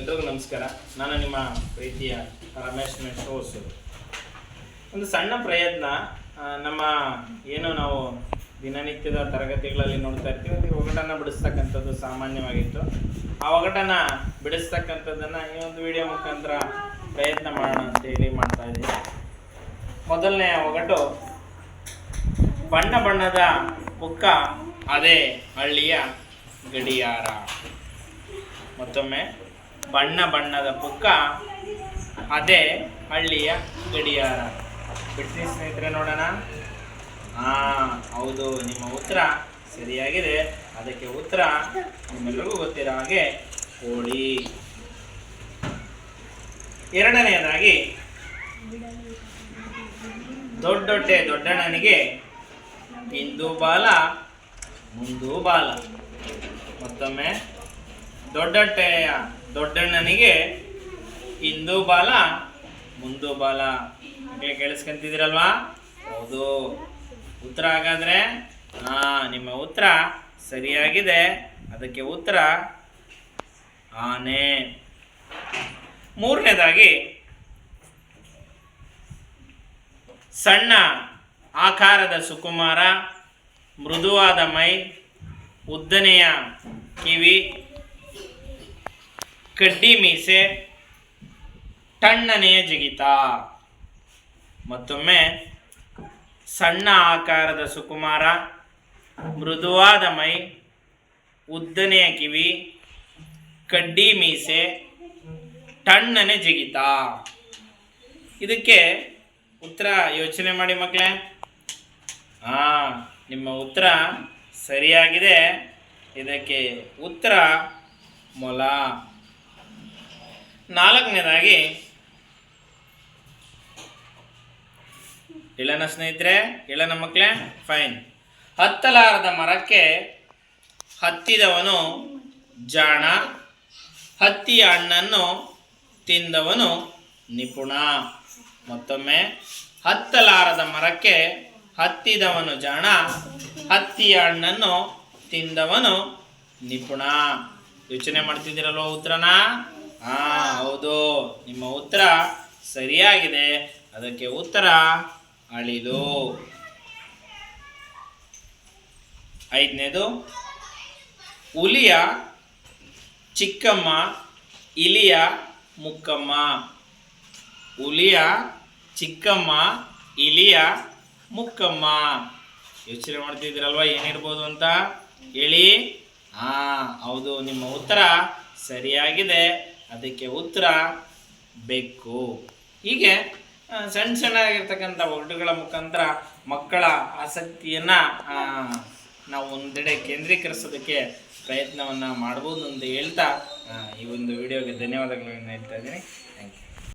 ಎಲ್ರಿಗೂ ನಮಸ್ಕಾರ. ನಾನು ನಿಮ್ಮ ಪ್ರೀತಿಯ ರಮೇಶ್ ಶೋಸ್ ಒಂದು ಸಣ್ಣ ಪ್ರಯತ್ನ ನಮ್ಮ ಏನು ನಾವು ದಿನನಿತ್ಯದ ತರಗತಿಗಳಲ್ಲಿ ನೋಡ್ತಾ ಇರ್ತೀವಿ ಅಲ್ಲಿ ಒಗಟನ್ನು ಬಿಡಿಸ್ತಕ್ಕಂಥದ್ದು ಸಾಮಾನ್ಯವಾಗಿತ್ತು. ಆ ಒಗಟನ್ನ ಬಿಡಿಸ್ತಕ್ಕಂಥದ್ದನ್ನು ಈ ಒಂದು ವಿಡಿಯೋ ಮುಖಾಂತರ ಪ್ರಯತ್ನ ಮಾಡೋಣ ಅಂತ ಹೇಳಿ ಮಾಡ್ತಾ ಇದ್ದೀನಿ. ಮೊದಲನೇ ಒಗಟು, ಬಣ್ಣ ಬಣ್ಣದ ಪುಕ್ಕ ಅದೇ ಹಳ್ಳಿಯ ಗಡಿಯಾರ. ಮತ್ತೊಮ್ಮೆ ಬಣ್ಣ ಬಣ್ಣದ ಪುಕ್ಕ, ಅದೇ ಹಳ್ಳಿಯ ಗಡಿಯಾರ. ಬಿಡ್ತೀನಿ ಸ್ನೇಹಿತರೆ ನೋಡೋಣ. ಹಾ ಹೌದು, ನಿಮ್ಮ ಉತ್ತರ ಸರಿಯಾಗಿದೆ. ಅದಕ್ಕೆ ಉತ್ತರ ನಿಮ್ಮೆಲ್ಲರಿಗೂ ಗೊತ್ತಿರೋ ಹಾಗೆ ಕೋಳಿ. ಎರಡನೆಯದಾಗಿ ದೊಡ್ಡೊಟ್ಟೆ ದೊಡ್ಡಣ್ಣನಿಗೆ ಇಂದು ಬಾಲ, ಮುಂದೂ ಬಾಲ. ಮತ್ತೊಮ್ಮೆ ದೊಡ್ಡೊಟ್ಟೆಯ ದೊಡ್ಡಣ್ಣನಿಗೆ ಇಂದು ಬಾಲ, ಮುಂದು ಬಾಲ. ಮಕ್ಕಳಿಗೆ ಕೇಳಿಸ್ಕೊಂತಿದ್ದೀರಲ್ವಾ? ಹೌದು. ಉತ್ತರ ಹಾಗಾದರೆ ಹಾಂ ನಿಮ್ಮ ಉತ್ತರ ಸರಿಯಾಗಿದೆ. ಅದಕ್ಕೆ ಉತ್ತರ, ಆನೆ. ಮೂರನೇದಾಗಿ, ಸಣ್ಣ ಆಕಾರದ ಸುಕುಮಾರ, ಮೃದುವಾದ ಮೈ, ಉದ್ದನೆಯ ಕಿವಿ. ಕಡ್ಡಿ ಮೀಸೆ ಟಣ್ಣನೆಯ ಜಿಗಿತ. ಮತ್ತೊಮ್ಮೆ, ಸಣ್ಣ ಆಕಾರದ ಸುಕುಮಾರ, ಮೃದುವಾದ ಮೈ, ಉದ್ದನೆಯ ಕಿವಿ, ಕಡ್ಡಿ ಮೀಸೆ ಟಣ್ಣನೆ ಜಿಗಿತ. ಇದಕ್ಕೆ ಉತ್ತರ ಯೋಚನೆ ಮಾಡಿ ಮಕ್ಕಳೇ. ಹಾ ನಿಮ್ಮ ಉತ್ತರ ಸರಿಯಾಗಿದೆ. ಇದಕ್ಕೆ ಉತ್ತರ ಮೊಲ. ನಾಲ್ಕನೇದಾಗಿ, ಇಳನ ಸ್ನೇಹಿತರೆ, ಇಳನ ಮಕ್ಕಳೇ ಫೈನ್ ಹತ್ತಲಾರದ ಮರಕ್ಕೆ ಹತ್ತಿದವನು ಜಾಣ, ಹತ್ತಿಯ ಹಣ್ಣನ್ನು ತಿಂದವನು ನಿಪುಣ. ಮತ್ತೊಮ್ಮೆ, ಹತ್ತಲಾರದ ಮರಕ್ಕೆ ಹತ್ತಿದವನು ಜಾಣ, ಹತ್ತಿಯ ಹಣ್ಣನ್ನು ತಿಂದವನು ನಿಪುಣ. ಯೋಚನೆ ಮಾಡ್ತಿದ್ದೀರಲ್ವ ಉತ್ತರನ? ಹಾ ಹೌದು. ನಿಮ್ಮ ಉತ್ತರ ಸರಿಯಾಗಿದೆ. ಅದಕ್ಕೆ ಉತ್ತರ ಅಳಿಲು. ಐದನೇದು, ಹುಲಿಯ ಚಿಕ್ಕಮ್ಮ, ಇಲಿಯ ಮುಕ್ಕಮ್ಮ. ಹುಲಿಯ ಚಿಕ್ಕಮ್ಮ, ಇಲಿಯ ಮುಕ್ಕಮ್ಮ. ಯೋಚನೆ ಮಾಡ್ತಿದ್ದೀರಲ್ವಾ? ಏನಿರ್ಬೋದು ಅಂತ ಹೇಳಿ. ಹಾ ಹೌದು, ನಿಮ್ಮ ಉತ್ತರ ಸರಿಯಾಗಿದೆ. ಅದಕ್ಕೆ ಉತ್ತರ ಬೆಕ್ಕು. ಹೀಗೆ ಸಣ್ಣ ಸಣ್ಣಾಗಿರ್ತಕ್ಕಂಥ ವರ್ಡ್ಗಳ ಮುಖಾಂತರ ಮಕ್ಕಳ ಆಸಕ್ತಿಯನ್ನು ನಾವು ಒಂದೆಡೆ ಕೇಂದ್ರೀಕರಿಸೋದಕ್ಕೆ ಪ್ರಯತ್ನವನ್ನು ಮಾಡ್ಬೋದು ಅಂತ ಹೇಳ್ತಾ ಈ ಒಂದು ವಿಡಿಯೋಗೆ ಧನ್ಯವಾದಗಳನ್ನು ಹೇಳ್ತಾ ಇದ್ದೀನಿ. Thank you